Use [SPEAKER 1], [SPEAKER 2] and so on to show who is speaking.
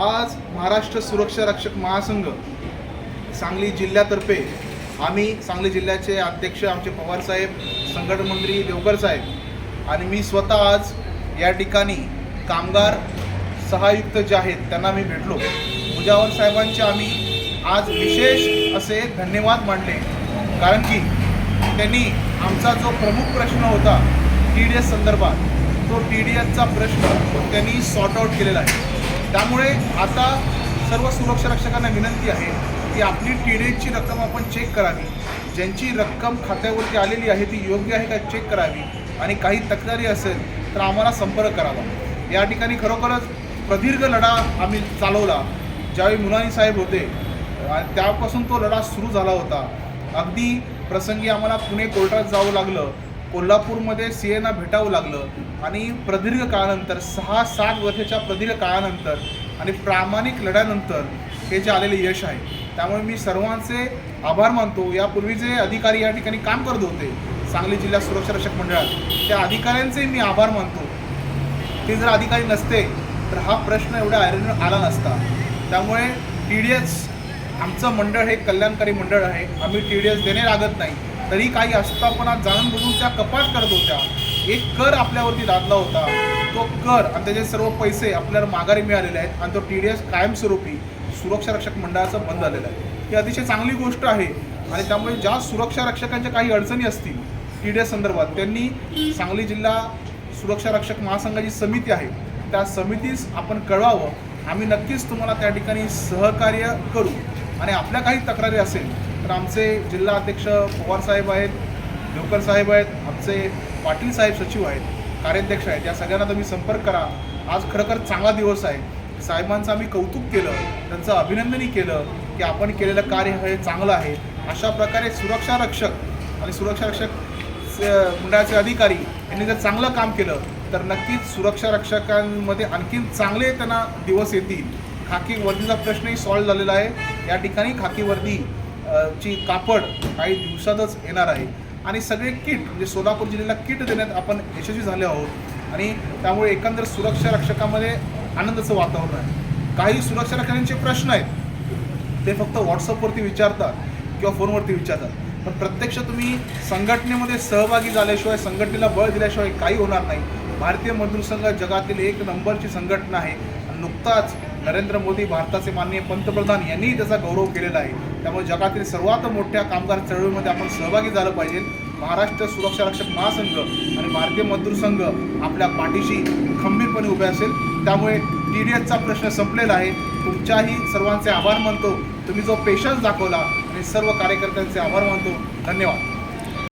[SPEAKER 1] आज महाराष्ट्र सुरक्षा रक्षक महासंघ सांगली जिल्ह्यातर्फे आम्ही सांगली जिल्ह्याचे अध्यक्ष आमचे पवार साहेब संघटन देवकर साहेब आणि मी स्वतः आज या ठिकाणी कामगार सहायुक्त जे आहेत त्यांना मी भेटलो. मुजावर साहेबांचे आम्ही आज विशेष असे धन्यवाद मांडले कारण की त्यांनी आमचा जो प्रमुख प्रश्न होता टी डी एस संदर्भात तो टी डी एसचा प्रश्न त्यांनी सॉर्ट आउट केलेला आहे. त्यामुळे आता सर्व सुरक्षा रक्षकांना विनंती आहे की आपली टी डीची रक्कम आपण चेक करावी. ज्यांची रक्कम खात्यावरती आलेली आहे ती योग्य आहे का चेक करावी? आणि काही तक्रारी असेल तर आम्हाला संपर्क करावा. या ठिकाणी खरोखरच प्रदीर्घ लढा आम्ही चालवला. ज्यावेळी मुलानी साहेब होते आणि त्यापासून तो लढा सुरू झाला होता. अगदी प्रसंगी आम्हाला पुणे कोर्टात जावं लागलं. कोल्हापूरमध्ये सी एना भेटावं लागलं. आणि प्रदीर्घ काळानंतर सहा सात वर्षाच्या प्रदीर्घ काळानंतर आणि प्रामाणिक लढ्यानंतर हे जे आलेले यश आहे त्यामुळे मी सर्वांचे आभार मानतो. यापूर्वी जे अधिकारी या ठिकाणी काम करत होते सांगली जिल्हा सुरक्षा रक्षक मंडळात त्या अधिकाऱ्यांचे मी आभार मानतो. ते जर अधिकारी नसते तर हा प्रश्न एवढ्या आयरन आला नसता. त्यामुळे टी डी एस आमचं मंडळ हे कल्याणकारी मंडळ आहे. आम्ही टी डी एस देणे लागत नाही. तरी काही आस्थापना जाणून बुजून त्या कपात करत होत्या. एक कर आपल्यावरती लादला होता. तो कर आणि त्याचे सर्व पैसे आपल्याला माघारी मिळालेले आहेत आणि तो टी डी एस कायमस्वरूपी सुरक्षा रक्षक मंडळाचं बंद झालेलं आहे. ही अतिशय चांगली गोष्ट आहे आणि त्यामुळे ज्या सुरक्षा रक्षकांच्या काही अडचणी असतील टी डी एस संदर्भात त्यांनी सांगली जिल्हा सुरक्षा रक्षक महासंघाची समिती आहे. त्या समितीस आपण कळवावं. आम्ही नक्कीच तुम्हाला त्या ठिकाणी सहकार्य करू. आणि आपल्या काही तक्रारी असेल तर आमचे जिल्हा अध्यक्ष पवार साहेब आहेत लोकर साहेब आहेत आमचे पाटील साहेब सचिव आहेत कार्याध्यक्ष आहेत. या सगळ्यांना तुम्ही संपर्क करा. आज खरोखर चांगला दिवस आहे. साहेबांचं आम्ही कौतुक केलं त्यांचं अभिनंदनही केलं की आपण केलेलं कार्य हे चांगलं आहे. अशा प्रकारे सुरक्षा रक्षक आणि सुरक्षा रक्षक मंडळाचे अधिकारी यांनी जर चांगलं काम केलं तर नक्कीच सुरक्षा रक्षकांमध्ये आणखीन चांगले त्यांना दिवस येतील. खाकी वर्दीचा प्रश्नही सॉल्व्ह झालेला आहे. या ठिकाणी खाकी वर्दी ची कापड काही दिवसातच येणार आहे. आणि सगळे किट म्हणजे सोलापूर जिल्ह्याला किट देण्यात आपण यशस्वी झाले आहोत. आणि त्यामुळे एकंदर सुरक्षा रक्षकामध्ये आनंदाचं वातावरण आहे. काही सुरक्षा रक्षकांचे प्रश्न आहेत. ते फक्त व्हॉट्सअपवरती विचारतात किंवा फोनवरती विचारतात. पण प्रत्यक्ष तुम्ही संघटनेमध्ये सहभागी झाल्याशिवाय संघटनेला बळ दिल्याशिवाय काही होणार नाही. भारतीय मजदूर संघ जगातील एक नंबरची संघटना आहे. नुकताच नरेंद्र मोदी भारताचे माननीय पंतप्रधान यांनीही त्याचा गौरव केलेला आहे. त्यामुळे जगातील सर्वात मोठ्या कामगार चळवळीमध्ये आपण सहभागी झालं पाहिजे. महाराष्ट्र सुरक्षा रक्षक महासंघ आणि भारतीय मजदूर संघ आपल्या पाठीशी खंबीरपणे उभे असेल. त्यामुळे टी डी एसचा प्रश्न संपलेला आहे. तुमच्याही सर्वांचे आभार मानतो. तुम्ही जो पेशन्स दाखवला आणि सर्व कार्यकर्त्यांचे आभार मानतो. धन्यवाद.